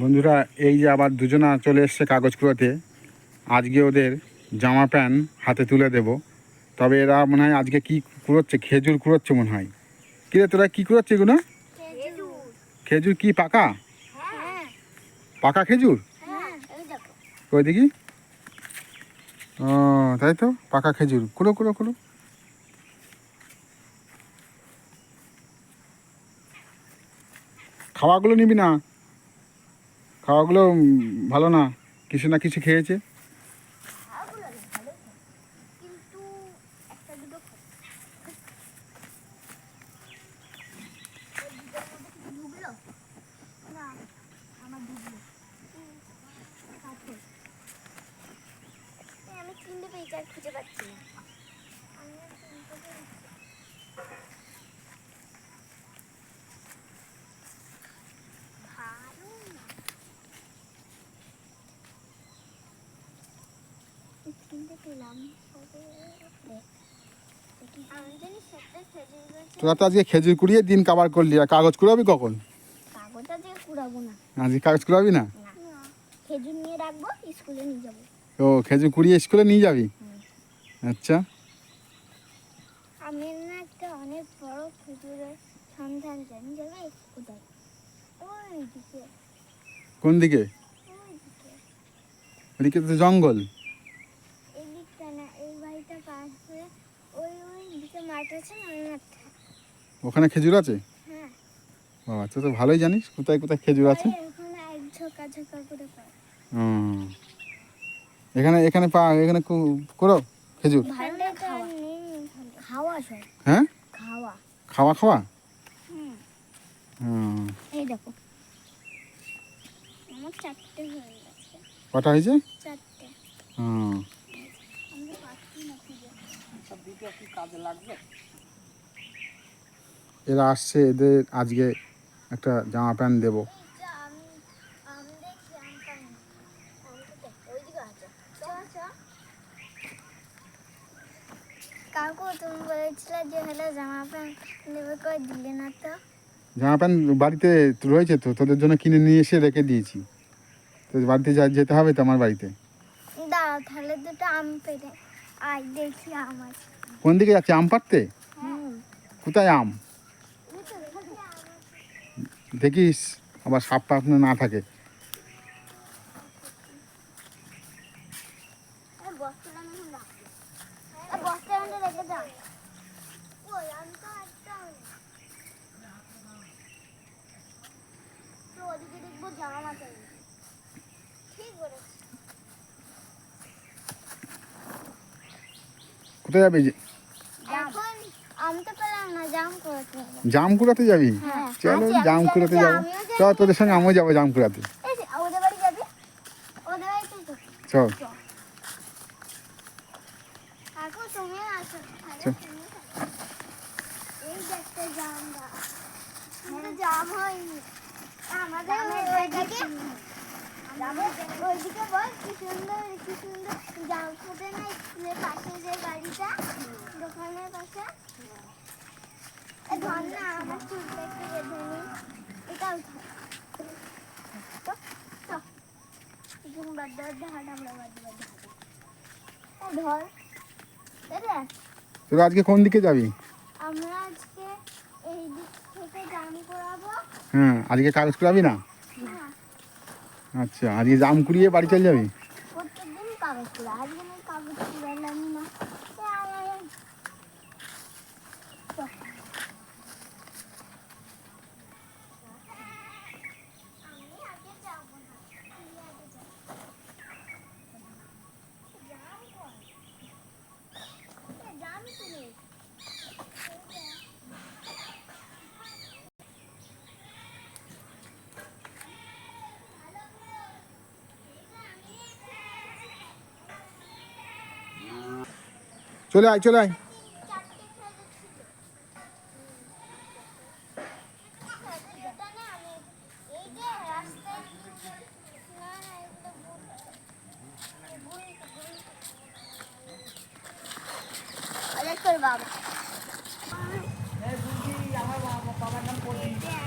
বন্ধুরা, এই যে আবার দুজনা চলে এসছে কাগজ কুড়োতে, আজকে ওদের জামা প্যান্ট হাতে তুলে দেব। তবে এরা মনে হয় আজকে কি কুড়োচ্ছে? খেজুর কুড়োচ্ছে মনে হয়। কিরে তোরা কি কুড়োচ্ছে এগুলো? খেজুর কি, পাকা? পাকা খেজুর? ওই দেখি। ও, তাই তো, পাকা খেজুর। কুড়ো কুড়ো কুড়ো। খাওয়াগুলো নিবি না? খাওয়াগুলো ভালো না কিছু না কিছু খেয়েছে। খাওয়াগুলো না। ভালো কিন্তু একটা দুটো খাও। ওই দুটোর মধ্যে কিছু ঢুকলো না আমার ঢুকলো হুম, পাথর। এই আমি চিনতে পেয়েছি আর খুঁজে পাচ্ছি না আমি আর চিনতে পেরেছি। ভালো না। চিনতে পেলাম তবে দেখ। আমি জানি সেটা খেজুর গাছে তোরা তো আজকে খেজুর কুড়িয়ে দিন কাবার করলি আর কাগজ কুড়াবি কখন? কুড়াবো না। আজকে কাগজ কুড়াবি না? খেজুর নিয়ে রাখব স্কুলে নিয়ে যাব। ও খেজুর কুড়িয়ে স্কুলে নিয়ে যাবি? আচ্ছা। আমি না একটা অনেক বড় খেজুরের সন্ধান জানি যাবে কোথায়? ওই দিকে। কোন দিকে? ওই দিকে। জঙ্গল এই দিকটা না এই বাড়িটা পাশ হয়ে ওই ওই দিকে মাঠ আছে না ওই মাঠটা ওখানে খেজুর আছে? হ্যাঁ। ও আচ্ছা তো ভালোই জানিস কোথায় কোথায় খেজুর আছে। এখানে এখানে পা এখানে কু- করো খেজুর। হ্যাঁ? খাওয়া। খাওয়া খাওয়া? হুম। হুম। এই দেখো। হয়ে কটা হয়েছে? চারটে। হুম। এরা আসছে এদের আজকে একটা জামা প্যান্ট দেবো। এই যে আমি আমি দেখছি আম পাইনি আম কোথায়? ওইদিকে আছে চ চ কাকু তুমি বলেছিলে যে হলো জামা প্যান্ট নেবে করে দিলে না তো। জামা প্যান্ট বাড়িতে রয়েছে তো তোদের জন্য কিনে নিয়ে এসে রেখে দিয়েছি। তো বাড়িতে যা যেতে হবে তো আমার বাড়িতে। দাঁড়াও তাহলে দুটো আম পেরে আয় দেখি আম আছে। কোন দিকে যাচ্ছে? আম পাড়তে? কোথায় আম? দেখিস আবার সাপ না না থাকে বস্তাটা আমি রাখি বস্তার মধ্যে রেখে দাও ওই আমি তো একটাও নেই। তো ওদিকে দেখব জামা মাথা নেই। ঠিক বলেছি কোথায় যাবি? যে- এখন আমি তো পেলাম না জাম করতে হবে। জাম কুড়াতে যাবি? হ্যাঁ। চলো জামকুড়াতে জাম আমি কুড়াতে জানি, যাব চল তোদের সঙ্গে আমিও যাব জাম কুড়াতে এই যে, ওদের বাড়ি যাবি? ওদের বাড়িতেই তো। চল। জাম। হয়নি আমাদের ওইদিকে ওইদিকে বল কি সুন্দর কি সুন্দর। জাম ফুটে না স্কুলের পাশে যে বাড়িটা দোকানের পাশে। ধর না আমার চুলটা একটু বেঁধে দাদা তোরা আজকে কোন দিকে যাবি? আমরা আজকে এই দিক থেকে জাম করাবো হ্যাঁ আজকে কাগজ করাবি না? আচ্ছা আজকে জাম কুড়িয়ে বাড়ি চলে যাবি প্রত্যেকদিন কাগজ কুড়া আজকে আমি কাগজ কুড়ালাম না এ আয়, আয়, আয়। চল। আমি আগে যাব না, তুই আগে যা। জাম কর। এ, জাম কুড়ে। এই যা। চলে আয় চলে আয় চারটে খেজুর ছিল। খেজুরটা না আমি এই যে রাস্তায় না না এগুলো ভুল ভুল ভুল অনেক তোর বাবা এই যে আমি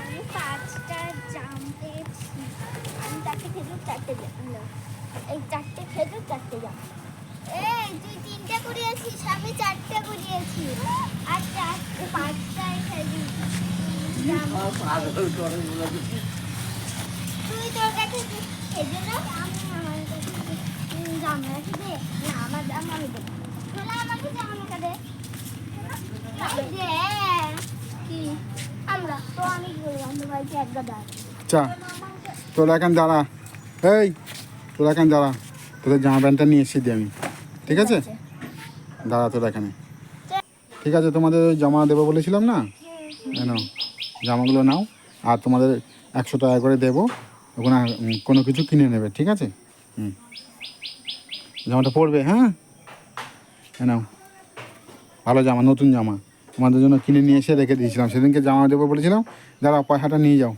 আমি তার চারটে জামা। এই চারটে খেজুর চারটে জামা এই তুই তিনটে কুড়িয়েছিস আমি চারটে কুড়িয়েছি আর চারটে পাঁচটায় খেজুর জামা তুই তোর কাছে কি- খেজুর না আমি আমার কাছে কি- উম, জামা রাখি দে না আমার জামা আমি দেবো খোলা আমাকে জামাটা দে এই যে কি আমরা তো আমি কি করব আমাদের বাড়িতে এক গাদা আছে। চা তোরা এখন দাঁড়া। এই তোরা এখন দাঁড়া। তোদের জামা প্যান্টটা নিয়ে এসেছি দিয়ে আমি। ঠিক আছে? দাঁড়া তোরা এখানে। ঠিক আছে তোমাদের ওই জামা দেবো বলেছিলাম না? নাও। জামাগুলো নাও আর তোমাদের একশো টাকা করে দেবো। ওখানে কোনো কিছু কিনে নেবে ঠিক আছে? হুম। জামাটা পরবে হ্যাঁ? নাও। ভালো জামা নতুন জামা। তোমাদের জন্য কিনে নিয়ে এসে রেখে দিয়েছিলাম। সেদিনকে জামা দেবো বলেছিলাম দাঁড়া পয়সাটা নিয়ে যাও।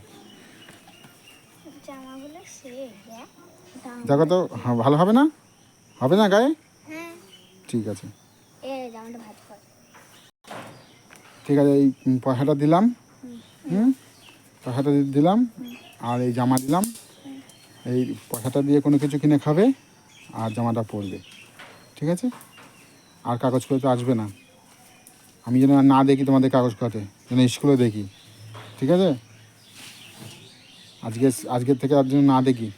দেখ তো হ্যাঁ, ভালো হবে না? হবে না গায়ে? হ্যাঁ। ঠিক আছে। ভাজ কর। ঠিক আছে এই পয়সাটা দিলাম। হুম? পয়সাটা দিলাম, আর এই জামা দিলাম। এই পয়সাটা দিয়ে কোনো কিছু কিনে খাবে, আর জামাটা পরবে। ঠিক আছে? আর কাগজ করে তো আসবে না। আমি যেন না দেখি তোমাদের কাগজ কাটে, যেন স্কুলে দেখি। ঠিক আছে? আজকে আজকের থেকে আর যেন না দেখি।